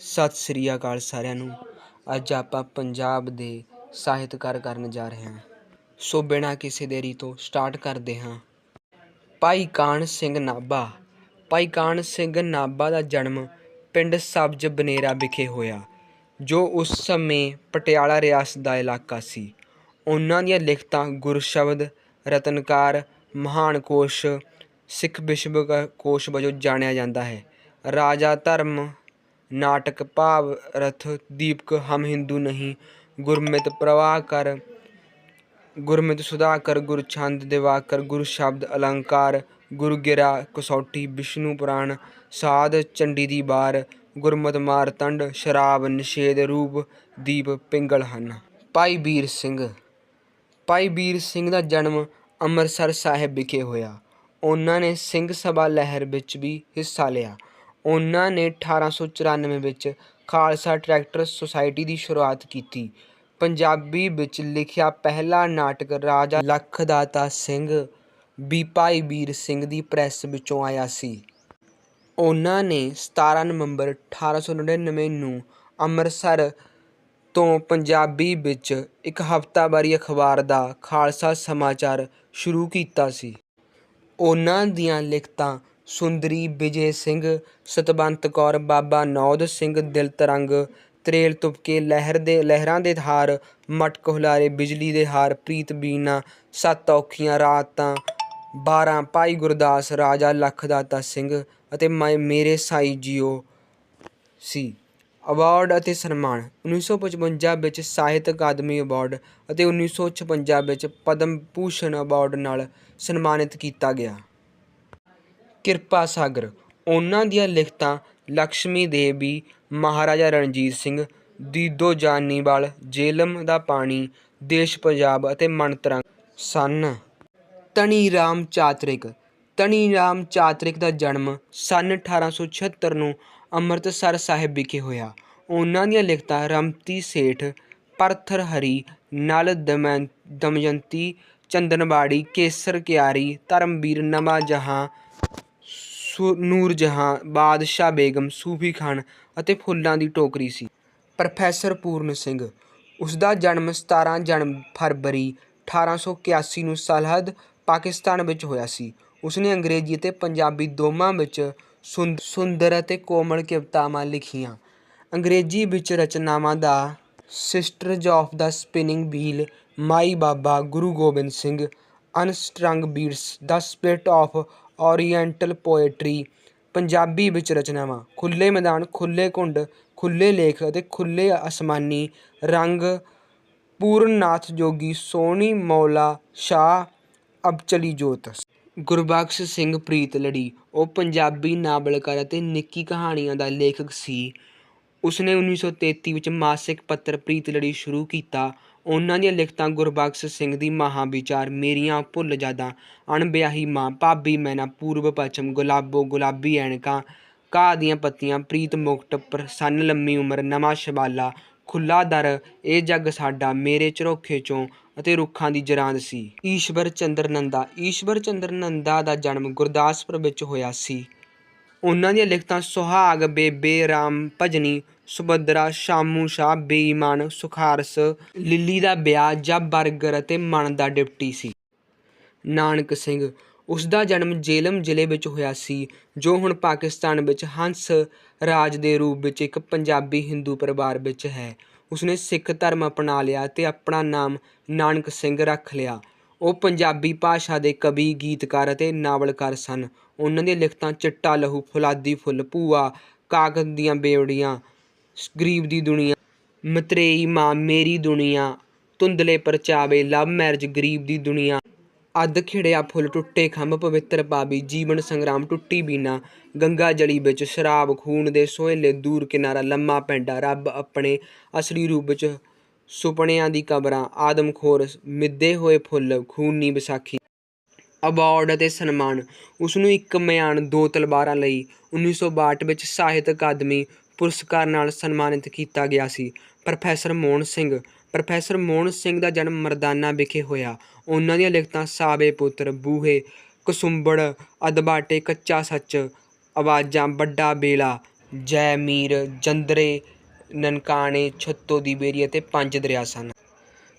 ਸਤਿ ਸ੍ਰੀ ਅਕਾਲ ਸਾਰਿਆਂ ਨੂੰ। ਅੱਜ ਆਪਾਂ ਪੰਜਾਬ ਦੇ ਸਾਹਿਤਕਾਰ ਕਰਨ ਜਾ ਰਹੇ ਹਾਂ। ਸੋ ਬਿਨਾਂ ਕਿਸੇ ਦੇਰੀ ਤੋਂ ਸਟਾਰਟ ਕਰਦੇ ਹਾਂ। ਭਾਈ ਕਾਨ ਸਿੰਘ ਨਾਭਾ। ਭਾਈ ਕਾਨ ਸਿੰਘ ਨਾਭਾ ਦਾ ਜਨਮ ਪਿੰਡ ਸਬਜ਼ ਬਨੇਰਾ ਵਿਖੇ ਹੋਇਆ, ਜੋ ਉਸ ਸਮੇਂ ਪਟਿਆਲਾ ਰਿਆਸਤ ਦਾ ਇਲਾਕਾ ਸੀ। ਉਹਨਾਂ ਦੀਆਂ ਲਿਖਤਾਂ ਗੁਰਸ਼ਬਦ, ਰਤਨਕਾਰ, ਮਹਾਨ ਕੋਸ਼, ਸਿੱਖ ਵਿਸ਼ਵ ਕ- ਕੋਸ਼ ਵਜੋਂ ਜਾਣਿਆ ਜਾਂਦਾ ਹੈ। ਰਾਜਾ ਧਰਮ ਨਾਟਕ ਭਾਵ ਰਥ, ਦੀਪਕ ਹਮ ਹਿੰਦੂ ਨਹੀਂ। ਗੁਰਮਿਤ ਪ੍ਰਵਾਹ ਕਰ, ਗੁਰਮਿਤ ਸੁਧਾਕਰ ਗੁਰਛੰਦ ਦਿਵਾਕਰ ਗੁਰ ਸ਼ਬਦ ਅਲੰਕਾਰ ਗੁਰਗਿਰਾ ਕਸੌਟੀ ਵਿਸ਼ਨੂੰ ਪੁਰਾਣ, ਸਾਧ ਚੰਡੀ ਦੀ ਬਾਰ, ਗੁਰਮਤ ਮਾਰਤੰਡ ਸ਼ਰਾਬ ਨਿਸ਼ੇਧ ਰੂਪ, ਦੀਪ ਪਿੰਗਲ ਹਨ। ਭਾਈ ਵੀਰ ਸਿੰਘ, ਭਾਈ ਵੀਰ ਸਿੰਘ ਦਾ ਜਨਮ ਅੰਮ੍ਰਿਤਸਰ ਸਾਹਿਬ ਵਿਖੇ ਹੋਇਆ। ਉਹਨਾਂ ਨੇ ਸਿੰਘ ਸਭਾ ਲਹਿਰ ਵਿੱਚ ਵੀ ਹਿੱਸਾ ਲਿਆ। ਉਹਨਾਂ ਨੇ 1894 ਵਿੱਚ ਖਾਲਸਾ ਟਰੈਕਟਰ ਸੁਸਾਇਟੀ ਦੀ ਸ਼ੁਰੂਆਤ ਕੀਤੀ। ਪੰਜਾਬੀ ਵਿੱਚ ਲਿਖਿਆ ਪਹਿਲਾ ਨਾਟਕ ਰਾਜਾ ਲੱਖਦਾਤਾ ਸਿੰਘ ਵੀ ਭਾਈ ਵੀਰ ਸਿੰਘ ਦੀ ਪ੍ਰੈਸ ਵਿੱਚੋਂ ਆਇਆ ਸੀ। ਉਹਨਾਂ ਨੇ 17 ਨਵੰਬਰ 1899 ਨੂੰ ਅੰਮ੍ਰਿਤਸਰ ਤੋਂ ਪੰਜਾਬੀ ਵਿੱਚ ਇੱਕ ਹਫ਼ਤਾਵਾਰੀ ਅਖਬਾਰ ਦਾ ਖਾਲਸਾ ਸਮਾਚਾਰ ਸ਼ੁਰੂ ਕੀਤਾ ਸੀ। ਉਹਨਾਂ ਦੀਆਂ ਲਿਖਤਾਂ ਸੁੰਦਰੀ ਵਿਜੇ ਸਿੰਘ ਸਤਵੰਤ ਕੌਰ, ਬਾਬਾ ਨੌਦ ਸਿੰਘ ਦਿਲ ਤਰੰਗ, ਤਰੇਲ ਤੁਪਕੇ ਲਹਿਰ ਦੇ, ਲਹਿਰਾਂ ਦੇ ਹਾਰ ਮਟਕ ਹੁਲਾਰੇ ਬਿਜਲੀ ਦੇ ਹਾਰ, ਪ੍ਰੀਤ ਬੀਨਾ, ਸੱਤ ਔਖੀਆਂ ਰਾਤਾਂ 12 ਭਾਈ ਗੁਰਦਾਸ, ਰਾਜਾ ਲਖਦਾਤਾ ਸਿੰਘ ਅਤੇ ਮੈਂ, ਮੇਰੇ ਸਾਈ ਜੀਓ ਸੀ। ਅਵਾਰਡ ਅਤੇ ਸਨਮਾਨ 1955 ਵਿੱਚ ਸਾਹਿਤ ਅਕਾਦਮੀ ਅਵਾਰਡ ਅਤੇ 1956 ਵਿੱਚ ਪਦਮ ਭੂਸ਼ਣ ਅਵਾਰਡ ਨਾਲ ਸਨਮਾਨਿਤ ਕੀਤਾ ਗਿਆ। ਕਿਰਪਾ ਸਾਗਰ। ਉਹਨਾਂ ਦੀਆਂ ਲਿਖਤਾਂ ਲక్ష్ਮੀ ਦੇਵੀ ਮਹਾਰਾਜਾ ਰਣਜੀਤ ਸਿੰਘ, ਦੀਦੋ ਜਾਨੀਵਾਲ, ਜੇਲਮ ਦਾ ਪਾਣੀ, ਦੇਸ਼ ਪੰਜਾਬ ਅਤੇ ਮਨਤਰੰਗ ਸਨ। ਤਣੀ ਰਾਮ ਚਾਤ੍ਰਿਕ। ਤਣੀ ਰਾਮ ਚਾਤ੍ਰਿਕ ਦਾ ਜਨਮ ਸਨ 1876 ਨੂੰ ਅੰਮ੍ਰਿਤਸਰ ਸਾਹਿਬ ਵਿਖੇ ਹੋਇਆ। ਉਹਨਾਂ ਦੀਆਂ ਲਿਖਤਾਂ ਰਮਤੀ ਸੇਠ, ਪਰਥਰ ਹਰੀ, ਨਲ ਦਮਨ ਦਮਯੰਤੀ, ਚੰਦਨਵਾੜੀ, ਕੇਸਰ ਕਿਆਰੀ, ਧਰਮਵੀਰ ਨਵਾਂ ਜਹਾਂ ਸੁ- ਨੂਰ ਜਹਾਂ, ਬਾਦਸ਼ਾਹ ਬੇਗਮ, ਸੂਫੀ ਖਾਨ ਅਤੇ ਫੁੱਲਾਂ ਦੀ ਟੋਕਰੀ ਸੀ। ਪ੍ਰੋਫੈਸਰ ਪੂਰਨ ਸਿੰਘ ਉਸ ਦਾ ਜਨਮ 17 ਜਨਮ ਫਰਵਰੀ 1881 ਨੂੰ ਸਰਹੱਦ, ਪਾਕਿਸਤਾਨ ਵਿੱਚ ਹੋਇਆ ਸੀ। ਉਸਨੇ ਅੰਗਰੇਜ਼ੀ ਅਤੇ ਪੰਜਾਬੀ ਦੋਵਾਂ ਵਿੱਚ ਸੁੰਦ- ਸੁੰਦਰ ਅਤੇ ਕੋਮਲ ਕਵਿਤਾਵਾਂ ਲਿਖੀਆਂ। ਅੰਗਰੇਜ਼ੀ ਵਿੱਚ ਰਚਨਾਵਾਂ ਦਾ sisters of the spinning wheel my Baba Guru Gobind Singh, unstrung beats, the spirit of oriental poetry Punjabi ਵਿੱਚ ਰਚਨਾਵਾਂ, ਖੁੱਲ੍ਹੇ ਮੈਦਾਨ, ਖੁੱਲ੍ਹੇ ਘੁੰਡ, ਖੁੱਲ੍ਹੇ ਲੇਖ ਅਤੇ ਖੁੱਲ੍ਹੇ ਅਸਮਾਨੀ ਰੰਗ, ਪੂਰਨਨਾਥ ਜੋਗੀ, ਸੋਹਣੀ ਮੌਲਾ ਸ਼ਾਹ ਅਬਚਲੀ ਜੋਤ ਗੁਰਬਖਸ਼ ਸਿੰਘ ਪ੍ਰੀਤ ਲੜੀ, ਉਹ ਪੰਜਾਬੀ ਨਾਵਲਕਾਰ ਅਤੇ ਨਿੱਕੀ ਕਹਾਣੀਆਂ ਦਾ ਲੇਖਕ ਸੀ। ਉਸਨੇ 1933 ਵਿੱਚ ਮਾਸਿਕ ਪੱਤਰ ਪ੍ਰੀਤ ਲੜੀ ਸ਼ੁਰੂ ਕੀਤਾ। ਉਹਨਾਂ ਦੀਆਂ ਲਿਖਤਾਂ ਗੁਰਬਖਸ਼ ਸਿੰਘ ਦੀ ਮਹਾਂ ਵਿਚਾਰ ਮੇਰੀਆਂ ਭੁੱਲ ਜਾਦਾਂ। ਅਣਬਿਆਹੀ ਮਾਂ, ਭਾਬੀ ਮੈਨਾ ਪੂਰਬ ਪੱਛਮ, ਗੁਲਾਬੋ ਗੁਲਾਬੀ ਐਣਕਾਂ ਘਾਹ ਦੀਆਂ ਪੱਤੀਆਂ, ਪ੍ਰੀਤ ਮੁਕਟ ਪ੍ਰਸੰਨ ਲੰਮੀ ਉਮਰ, ਨਵਾਂ ਸ਼ਬਾਲਾ ਖੁੱਲਾ ਦਰ, ਇਹ ਜੱਗ ਸਾਡਾ, ਮੇਰੇ ਚਰੋਖੇ ਚੋਂ ਅਤੇ ਰੁੱਖਾਂ ਦੀ ਜਰਾਂਦ ਸੀ। ਈਸ਼ਵਰ ਚੰਦਰ ਨੰਦਾ, ਈਸ਼ਵਰ ਚੰਦਰ ਨੰਦਾ ਦਾ ਜਨਮ ਗੁਰਦਾਸਪੁਰ ਵਿੱਚ ਹੋਇਆ ਸੀ। ਉਹਨਾਂ ਦੀਆਂ ਲਿਖਤਾਂ ਸੁਹਾਗ, ਬੇਬੇ ਰਾਮ ਭਜਨੀ, ਸੁਭਦਰਾ ਸ਼ਾਮੂ ਸ਼ਾਹ, ਬੇਈਮਾਨ ਸੁਖਾਰਸ, ਲਿੱਲੀ ਦਾ ਵਿਆਹ ਜਾਂ ਬਰਗਰ ਅਤੇ ਮਨ ਦਾ ਡਿਪਟੀ ਸੀ। ਨਾਨਕ ਸਿੰਘ, ਉਸ ਦਾ ਜਨਮ ਜੇਲਮ ਜ਼ਿਲ੍ਹੇ ਵਿੱਚ ਹੋਇਆ ਸੀ, ਜੋ ਹੁਣ ਪਾਕਿਸਤਾਨ ਵਿੱਚ ਹੰਸ ਰਾਜ ਦੇ ਰੂਪ ਵਿੱਚ ਇੱਕ ਪੰਜਾਬੀ ਹਿੰਦੂ ਪਰਿਵਾਰ ਵਿੱਚ ਹੈ। ਉਸਨੇ ਸਿੱਖ ਧਰਮ ਅਪਣਾ ਲਿਆ ਤੇ ਆਪਣਾ ਨਾਮ ਨਾਨਕ ਸਿੰਘ ਰੱਖ ਲਿਆ। ਉਹ ਪੰਜਾਬੀ ਭਾਸ਼ਾ ਦੇ ਕਵੀ, ਗੀਤਕਾਰ ਅਤੇ ਨਾਵਲਕਾਰ ਸਨ। ਉਹਨਾਂ ਦੀਆਂ ਲਿਖਤਾਂ ਚਿੱਟਾ ਲਹੂ, ਫੁਲਾਦੀ ਫੁੱਲ, ਭੂਆ, ਕਾਗਜ਼ ਦੀਆਂ ਬੇਵੜੀਆਂ, ਗਰੀਬ ਦੀ ਦੁਨੀਆ, ਮਤਰੇਈ ਮਾਂ, ਮੇਰੀ ਦੁਨੀਆ, ਧੁੰਦਲੇ ਪਰਚਾਵੇ, ਲਵ ਮੈਰਿਜ, ਗਰੀਬ ਦੀ ਦੁਨੀਆ, ਅੱਧ ਖਿੜਿਆ ਫੁੱਲ, ਟੁੱਟੇ ਖੰਭ, ਪਵਿੱਤਰ ਪਾਵੀ ਜੀਵਨ ਸੰਗਰਾਮ, ਟੁੱਟੀ ਬੀਨਾ, ਗੰਗਾ ਜਲੀ ਵਿੱਚ, ਸ਼ਰਾਬ, ਖੂਨ ਦੇ ਸੋਹਲੇ, ਦੂਰ ਕਿਨਾਰਾ, ਲੰਮਾ ਪੈਂਡਾ, ਰੱਬ ਆਪਣੇ ਅਸਲੀ ਰੂਪ ਵਿੱਚ ਸੁਪਨਿਆਂ ਦੀ ਕਬਰਾਂ, ਆਦਮਖੋਰ ਮਿੱਦੇ ਹੋਏ ਫੁੱਲ, ਖੂਨੀ ਵਿਸਾਖੀ ਅਵਾਰਡ ਅਤੇ ਸਨਮਾਨ। ਉਸ ਨੂੰ ਇੱਕ ਮਿਆਨ ਦੋ ਤਲਵਾਰਾਂ ਲਈ 1962 ਵਿੱਚ ਸਾਹਿਤ ਅਕਾਦਮੀ ਪੁਰਸਕਾਰ ਨਾਲ ਸਨਮਾਨਿਤ ਕੀਤਾ ਗਿਆ ਸੀ। ਪ੍ਰੋਫੈਸਰ ਮੋਹਨ ਸਿੰਘ। ਪ੍ਰੋਫੈਸਰ ਮੋਹਨ ਸਿੰਘ ਦਾ ਜਨਮ ਮਰਦਾਨਾ ਵਿਖੇ ਹੋਇਆ। ਉਹਨਾਂ ਦੀਆਂ ਲਿਖਤਾਂ ਸਾਵੇ ਪੁੱਤਰ, ਬੂਹੇ, ਕਸੁੰਬੜ, ਅਦਬਾਟੇ, ਕੱਚਾ ਸੱਚ, ਆਵਾਜ਼ਾਂ, ਵੱਡਾ ਬੇਲਾ, ਜੈ ਮੀਰ, ਜੰਦਰੇ ਨਨਕਾਣੇ, ਛੱਤੋ ਦੀ ਬੇਰੀ ਅਤੇ ਪੰਜ ਦਰਿਆ ਸਨ।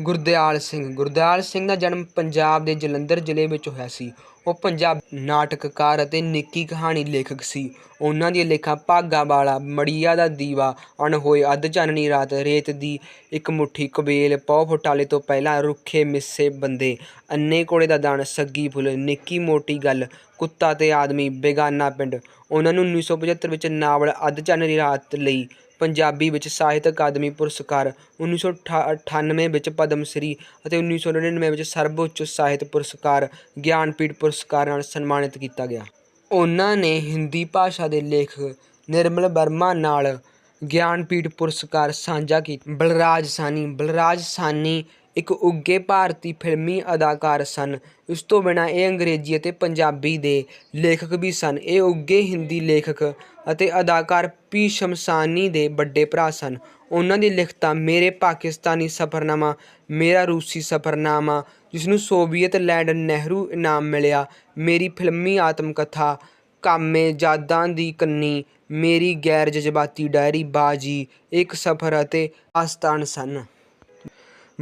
ਗੁਰਦਿਆਲ ਸਿੰਘ ਗੁਰਦਿਆਲ ਸਿੰਘ ਦਾ ਜਨਮ ਪੰਜਾਬ ਦੇ ਜਲੰਧਰ ਜ਼ਿਲ੍ਹੇ ਵਿੱਚ ਹੋਇਆ ਸੀ। ਉਹ ਪੰਜਾਬ ਨਾਟਕਕਾਰ ਅਤੇ ਨਿੱਕੀ ਕਹਾਣੀ ਲੇਖਕ ਸੀ। ਉਹਨਾਂ ਦੀਆਂ ਲੇਖਾਂ ਭਾਗਾ ਵਾਲਾ, ਮੜੀਆ ਦਾ ਦੀਵਾ, ਅਣਹੋਏ ਅੱਧ ਚਾਨਣੀ ਰਾਤ, ਰੇਤ ਦੀ ਇੱਕ ਮੁੱਠੀ, ਕਬੇਲ ਪੌ ਫੁਟਾਲੇ ਤੋਂ ਪਹਿਲਾਂ ਰੁੱਖੇ ਮਿੱਸੇ ਬੰਦੇ ਅੰਨੇ ਕੋਲੇ ਦਾ ਦਾਣ ਸੱਗੀ ਫੁੱਲ, ਨਿੱਕੀ ਮੋਟੀ ਗੱਲ ਕੁੱਤਾ ਤੇ ਆਦਮੀ, ਬੇਗਾਨਾ ਪਿੰਡ। ਉਹਨਾਂ ਨੂੰ 1975 ਵਿੱਚ ਨਾਵਲ ਅੱਧ ਚਾਨਣੀ ਰਾਤ ਲਈ ਪੰਜਾਬੀ ਵਿੱਚ ਸਾਹਿਤ ਅਕਾਦਮੀ ਪੁਰਸਕਾਰ 1998 ਵਿੱਚ ਪਦਮ ਸ੍ਰੀ ਅਤੇ 1999 ਵਿੱਚ ਸਰਵਉੱਚ ਸਾਹਿਤ ਪੁਰਸਕਾਰ, ਗਿਆਨਪੀਠ ਪੁਰਸਕਾਰ ਨਾਲ ਸਨਮਾਨਿਤ ਕੀਤਾ ਗਿਆ। ਉਹਨਾਂ ਨੇ ਹਿੰਦੀ ਭਾਸ਼ਾ ਦੇ ਲੇਖਕ ਨਿਰਮਲ ਵਰਮਾ ਨਾਲ ਗਿਆਨਪੀਠ ਪੁਰਸਕਾਰ ਸਾਂਝਾ ਕੀਤਾ। ਬਲਰਾਜ ਸਾਨੀ ਬਲਰਾਜ ਸਾਨੀ ਇੱਕ ਉੱਘੇ ਭਾਰਤੀ ਫਿਲਮੀ ਅਦਾਕਾਰ ਸਨ। ਇਸ ਤੋਂ ਬਿਨਾਂ ਇਹ ਅੰਗਰੇਜ਼ੀ ਅਤੇ ਪੰਜਾਬੀ ਦੇ ਲੇਖਕ ਵੀ ਸਨ। ਇਹ ਉੱਘੇ ਹਿੰਦੀ ਲੇਖਕ ਅਤੇ ਅਦਾਕਾਰ ਪੀ ਸ਼ਮਸਾਨੀ ਦੇ ਵੱਡੇ ਭਰਾ ਸਨ। ਉਹਨਾਂ ਦੀ ਲਿਖਤਾਂ ਮੇਰੇ ਪਾਕਿਸਤਾਨੀ ਸਫ਼ਰਨਾਮਾ, ਮੇਰਾ ਰੂਸੀ ਸਫ਼ਰਨਾਮਾ ਜਿਸ ਨੂੰ ਸੋਵੀਅਤ ਲੈਂਡ ਨਹਿਰੂ ਇਨਾਮ ਮਿਲਿਆ, ਮੇਰੀ ਫਿਲਮੀ ਆਤਮ ਕਥਾ ਕਾਮੇ ਜਾਦਾਂ ਦੀ ਕੰਨੀ, ਮੇਰੀ ਗੈਰ ਜਜ਼ਬਾਤੀ ਡਾਇਰੀ ਬਾਜੀ ਇੱਕ ਸਫ਼ਰ ਅਤੇ ਆਸਤਾਨ ਸਨ।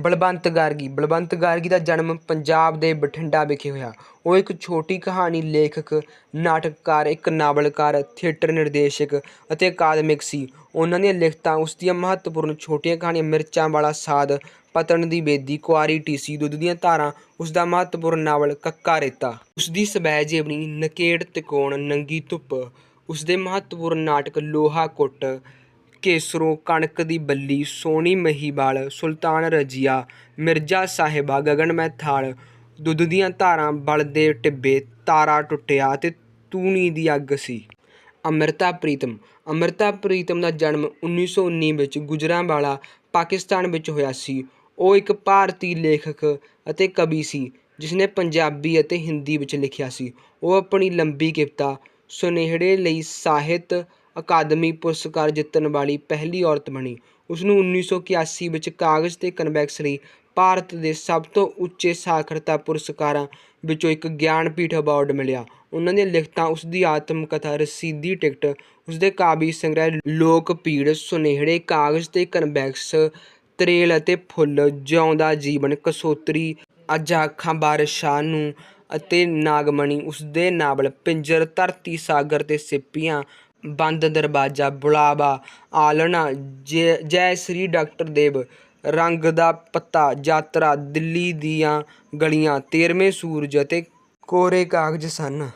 ਬਲਵੰਤ ਗਾਰਗੀ। ਬਲਵੰਤ ਗਾਰਗੀ ਦਾ ਜਨਮ ਪੰਜਾਬ ਦੇ ਬਠਿੰਡਾ ਵਿਖੇ ਹੋਇਆ। ਉਹ ਇੱਕ ਛੋਟੀ ਕਹਾਣੀ ਲੇਖਕ, ਨਾਟਕਕਾਰ, ਇੱਕ ਨਾਵਲਕਾਰ, ਥੀਏਟਰ ਨਿਰਦੇਸ਼ਕ ਅਤੇ ਅਕਾਦਮਿਕ ਸੀ। ਉਹਨਾਂ ਦੀਆਂ ਲਿਖਤਾਂ ਉਸ ਦੀਆਂ ਮਹੱਤਵਪੂਰਨ ਛੋਟੀਆਂ ਕਹਾਣੀਆਂ ਮਿਰਚਾਂ ਵਾਲਾ ਸਾਧ, ਪਤਨ ਦੀ ਬੇਦੀ, ਕੁਆਰੀ ਟੀਸੀ, ਦੁੱਧ ਦੀਆਂ ਧਾਰਾਂ, ਉਸ ਦਾ ਮਹੱਤਵਪੂਰਨ ਨਾਵਲ ਕੱਕਾ ਰੇਤਾ। ਉਸ ਦੀ ਸਵੈ ਜੀਵਨੀ ਨਕੇੜ ਤਿਕੋਣ, ਨੰਗੀ ਧੁੱਪ। ਉਸ ਦੇ ਮਹੱਤਵਪੂਰਨ ਨਾਟਕ ਲੋਹਾ ਕੁੱਟ ਕੇਸਰੋਂ ਕਣਕ ਦੀ ਬੱਲੀ, ਸੋਹਣੀ ਮਹੀਵਾਲ ਸੁਲਤਾਨ ਰਜੀਆ, ਮਿਰਜ਼ਾ ਸਾਹਿਬਾ, ਗਗਨ ਮਹਿਥਾਲ ਦੁੱਧ ਦੀਆਂ ਧਾਰਾਂ ਬਲਦੇ ਟਿੱਬੇ, ਤਾਰਾ ਟੁੱਟਿਆ ਅਤੇ ਤੂਣੀ ਦੀ ਅੱਗ ਸੀ। ਅੰਮ੍ਰਿਤਾ ਪ੍ਰੀਤਮ ਅੰਮ੍ਰਿਤਾ ਪ੍ਰੀਤਮ ਦਾ ਜਨਮ 1919 ਵਿੱਚ ਗੁਜਰਾਂਵਾਲਾ, ਪਾਕਿਸਤਾਨ ਵਿੱਚ ਹੋਇਆ ਸੀ। ਉਹ ਇੱਕ ਭਾਰਤੀ ਲੇਖਕ ਅਤੇ ਕਵੀ ਸੀ ਜਿਸ ਨੇ ਪੰਜਾਬੀ ਅਤੇ ਹਿੰਦੀ ਵਿੱਚ ਲਿਖਿਆ ਸੀ। ਉਹ ਆਪਣੀ ਲੰਬੀ ਕਵਿਤਾ ਸੁਨੇਹੜੇ ਲਈ ਸਾਹਿਤ ਅਕਾਦਮੀ ਪੁਰਸਕਾਰ ਜਿੱਤਣ ਵਾਲੀ ਪਹਿਲੀ ਔਰਤ ਬਣੀ। ਉਸ ਨੂੰ 1981 ਵਿੱਚ ਕਾਗਜ਼ ਤੇ ਕਨਵੈਕਸ ਲਈ ਭਾਰਤ ਦੇ ਸਭ ਤੋਂ ਉੱਚੇ ਸਾਖਰਤਾ ਪੁਰਸਕਾਰਾਂ ਵਿੱਚੋਂ ਇੱਕ ਗਿਆਨਪੀਠ ਅਵਾਰਡ ਮਿਲਿਆ। ਉਹਨਾਂ ਦੀਆਂ ਲਿਖਤਾਂ ਉਸ ਦੀ ਆਤਮ ਕਥਾ ਰਸੀਦੀ ਟਿਕਟ ਉਸ ਦੇ ਕਾਵਿ ਸੰਗ੍ਰਹਿ, ਲੋਕ ਪੀੜ ਸੁਨੇਹੜੇ, ਕਾਗਜ਼ ਤੇ ਕਨਵੈਕਸ, ਤਰੇਲ ਅਤੇ ਫੁੱਲ ਜਿਉਂਦਾ ਜੀਵਨ, ਕਸੋਤਰੀ, ਅੱਜ ਆਖਾਂ ਬਾਰਿਸ਼ਾਂ ਨੂੰ ਅਤੇ ਨਾਗਮਣੀ ਉਸ ਦੇ ਨਾਵਲ ਪਿੰਜਰ, ਧਰਤੀ ਸਾਗਰ ਤੇ ਸਿੱਪੀਆਂ ਬੰਦ ਦਰਵਾਜ਼ਾ, ਬੁਲਾਵਾ, ਆਲਣਾ, ਜੈ ਜੈ ਸ੍ਰੀ ਡਾਕਟਰ ਦੇਵ, ਰੰਗ ਦਾ ਪੱਤਾ, ਯਾਤਰਾ, ਦਿੱਲੀ ਦੀਆਂ ਗਲੀਆਂ, ਤੇਰਵੇਂ ਸੂਰਜ ਅਤੇ ਕੋਰੇ ਕਾਗਜ਼ ਸਨ।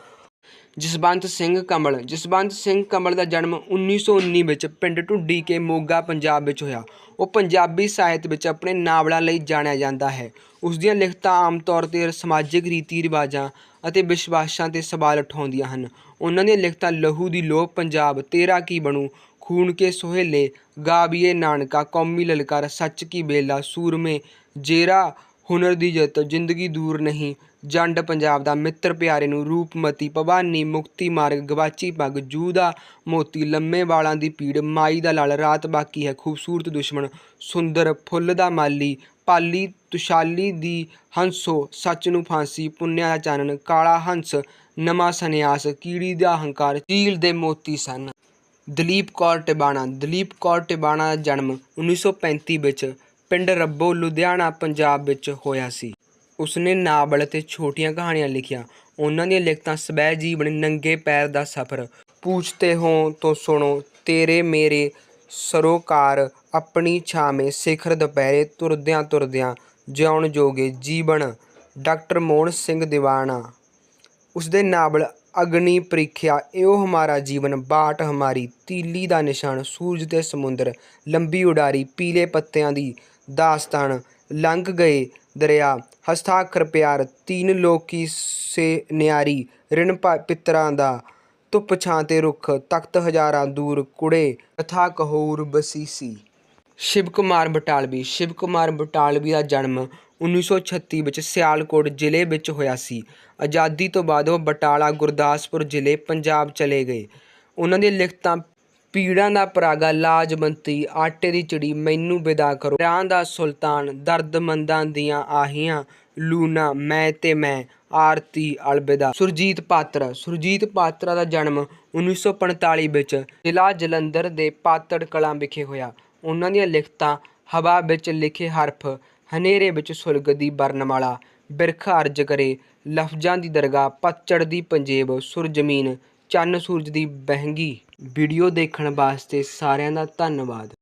ਜਸਵੰਤ ਸਿੰਘ ਕਮਲ, ਜਸਵੰਤ ਸਿੰਘ ਕਮਲ ਦਾ ਜਨਮ 1919 ਵਿੱਚ ਪਿੰਡ ਢੁੱਡੀ ਕੇ ਮੋਗਾ, ਪੰਜਾਬ ਵਿੱਚ ਹੋਇਆ। ਉਹ ਪੰਜਾਬੀ ਸਾਹਿਤ ਵਿੱਚ ਆਪਣੇ ਨਾਵਲਾਂ ਲਈ ਜਾਣਿਆ ਜਾਂਦਾ ਹੈ। ਉਸ ਦੀਆਂ ਲਿਖਤਾਂ ਆਮ ਤੌਰ ਤੇ ਸਮਾਜਿਕ ਰੀਤੀ ਰਿਵਾਜਾਂ ਅਤੇ ਵਿਸ਼ਵਾਸਾਂ ਤੇ ਸਵਾਲ ਉਠਾਉਂਦੀਆਂ ਹਨ। ਉਹਨਾਂ ਦੀਆਂ ਲਿਖਤਾਂ, ਲਹੂ ਦੀ ਲੋਭ ਪੰਜਾਬ, ਤੇਰਾ ਕੀ ਬਣੂ? ਖੂਨ ਕੇ ਸੁਹੇਲੇ ਗਾਬੀਏ ਨਾਨਕਾ, ਕੌਮੀ ਲਲਕਾਰ ਸੱਚ ਕੀ ਬੇਲਾ, ਸੂਰਮੇ, ਜੇਰਾ, ਹੁਨਰ ਦੀ ਜਿੱਤ, ਜ਼ਿੰਦਗੀ ਦੂਰ ਨਹੀਂ। ਜੰਡ ਪੰਜਾਬ ਦਾ ਮਿੱਤਰ ਪਿਆਰੇ ਨੂੰ ਰੂਪਮਤੀ ਭਵਾਨੀ, ਮੁਕਤੀ ਮਾਰਗ, ਗਵਾਚੀ ਪੱਗ ਜੂ ਦਾ ਮੋਤੀ, ਲੰਮੇ ਵਾਲਾਂ ਦੀ ਪੀੜ, ਮਾਈ ਦਾ ਲਾਲ, ਰਾਤ ਬਾਕੀ ਹੈ ਖੂਬਸੂਰਤ ਦੁਸ਼ਮਣ, ਸੁੰਦਰ ਫੁੱਲ ਦਾ ਮਾਲੀ ਪਾਲੀ ਤੁਸ਼ਾਲੀ ਦੀ ਹੰਸੋ ਸੱਚ ਨੂੰ ਫਾਂਸੀ, ਪੁੰਨਿਆ ਦਾ ਚਾਨਣ, ਕਾਲਾ ਹੰਸ, ਨਵਾਂ ਸੰਨਿਆਸ, ਕੀੜੀ ਦਾ ਹੰਕਾਰ, ਝੀਲ ਦੇ ਮੋਤੀ ਸਨ। ਦਲੀਪ ਕੌਰ ਟਿਬਾਣਾ, ਦਲੀਪ ਕੌਰ ਟਿਬਾਣਾ ਦਾ ਜਨਮ 1935 ਵਿੱਚ ਪਿੰਡ ਰੱਬੋ, ਲੁਧਿਆਣਾ, ਪੰਜਾਬ ਵਿੱਚ ਹੋਇਆ ਸੀ। ਉਸਨੇ ਨਾਵਲ ਅਤੇ ਛੋਟੀਆਂ ਕਹਾਣੀਆਂ ਲਿਖੀਆਂ। ਉਹਨਾਂ ਦੀਆਂ ਲਿਖਤਾਂ ਸਵੈ ਜੀਵਨ, ਨੰਗੇ ਪੈਰ ਦਾ ਸਫ਼ਰ ਪੂਛਤੇ ਹੋ ਤੋਂ ਸੁਣੋ, ਤੇਰੇ ਮੇਰੇ ਸਰੋਕਾਰ ਆਪਣੀ ਛਾਵੇਂ ਸਿਖਰ ਦੁਪਹਿਰੇ ਤੁਰਦਿਆਂ ਤੁਰਦਿਆਂ ਜਿਉਣ ਜੋਗੇ ਜੀਵਨ ਡਾਕਟਰ ਮੋਹਨ ਸਿੰਘ ਦੀਵਾਨਾ। ਉਸਦੇ ਨਾਵਲ ਅਗਨੀ ਪ੍ਰੀਖਿਆ ਇਹੋ ਹਮਾਰਾ ਜੀਵਨ, ਬਾਟ ਹਮਾਰੀ ਤੀਲੀ ਦਾ ਨਿਸ਼ਾਨ, ਸੂਰਜ ਤੇ ਸਮੁੰਦਰ, ਲੰਬੀ ਉਡਾਰੀ, ਪੀਲੇ ਪੱਤਿਆਂ ਦੀ ਦਾਸਤਾਨ, ਲੰਘ ਗਏ ਦਰਿਆ, ਹਸਤਾਖਰ ਪਿਆਰ, ਤੀਨ ਲੋਕੀ ਸੇ ਨਿਆਰੀ ਰਿਣ ਭਾ- ਦਾ ਧੁੱਪ ਛਾਂ ਤੇ ਰੁੱਖ, ਤਖਤ ਹਜ਼ਾਰਾਂ ਦੂਰ ਕੁੜੇ, ਕਥਾ ਕਹੂਰ ਬਸੀਸੀ। ਸ਼ਿਵ ਕੁਮਾਰ ਬਟਾਲਵੀ, ਸ਼ਿਵ ਕੁਮਾਰ ਬਟਾਲਵੀ ਦਾ ਜਨਮ 1936 ਵਿੱਚ ਸਿਆਲਕੋਟ ਜ਼ਿਲ੍ਹੇ ਵਿੱਚ ਹੋਇਆ ਸੀ। ਆਜ਼ਾਦੀ ਤੋਂ ਬਾਅਦ ਉਹ ਬਟਾਲਾ, ਗੁਰਦਾਸਪੁਰ ਜ਼ਿਲ੍ਹੇ, ਪੰਜਾਬ ਚਲੇ ਗਏ। ਉਹਨਾਂ ਦੀਆਂ ਲਿਖਤਾਂ, ਪੀੜਾਂ ਦਾ ਪਰਾਗਾ ਲਾਜਵੰਤੀ ਆਟੇ ਦੀ ਚਿੜੀ, ਮੈਨੂੰ ਵਿਦਾ ਕਰੋ। ਰਾਂ ਦਾ ਸੁਲਤਾਨ ਦਰਦਮੰਦਾਂ ਦੀਆਂ ਆਹੀਆਂ ਲੂਨਾ ਮੈਂ ਤੇ ਮੈਂ ਆਰਤੀ ਅਲਵਿਦਾ। ਸੁਰਜੀਤ ਪਾਤਰ। ਸੁਰਜੀਤ ਪਾਤਰਾ ਦਾ ਜਨਮ 1945 ਵਿੱਚ ਜ਼ਿਲ੍ਹਾ ਜਲੰਧਰ ਦੇ ਪਾਤੜ ਕਲਾਂ ਵਿਖੇ ਹੋਇਆ। ਉਹਨਾਂ ਦੀਆਂ ਲਿਖਤਾਂ ਹਵਾ ਵਿੱਚ ਲਿਖੇ ਹਰਫ, ਹਨੇਰੇ ਵਿੱਚ ਸੁਲਗਦੀ ਬਰਨਮਾਲਾ ਬਿਰਖ ਅਰਜ ਕਰੇ, ਲਫ਼ਜ਼ਾਂ ਦੀ ਦਰਗਾਹ, ਪਤਝੜ ਦੀ ਪੰਜੇਬ, ਸੁਰਜਮੀਨ, ਚੰਨ ਸੂਰਜ ਦੀ ਬਹਿੰਗੀ। ਵੀਡੀਓ ਦੇਖਣ ਵਾਸਤੇ ਸਾਰਿਆਂ ਦਾ ਧੰਨਵਾਦ।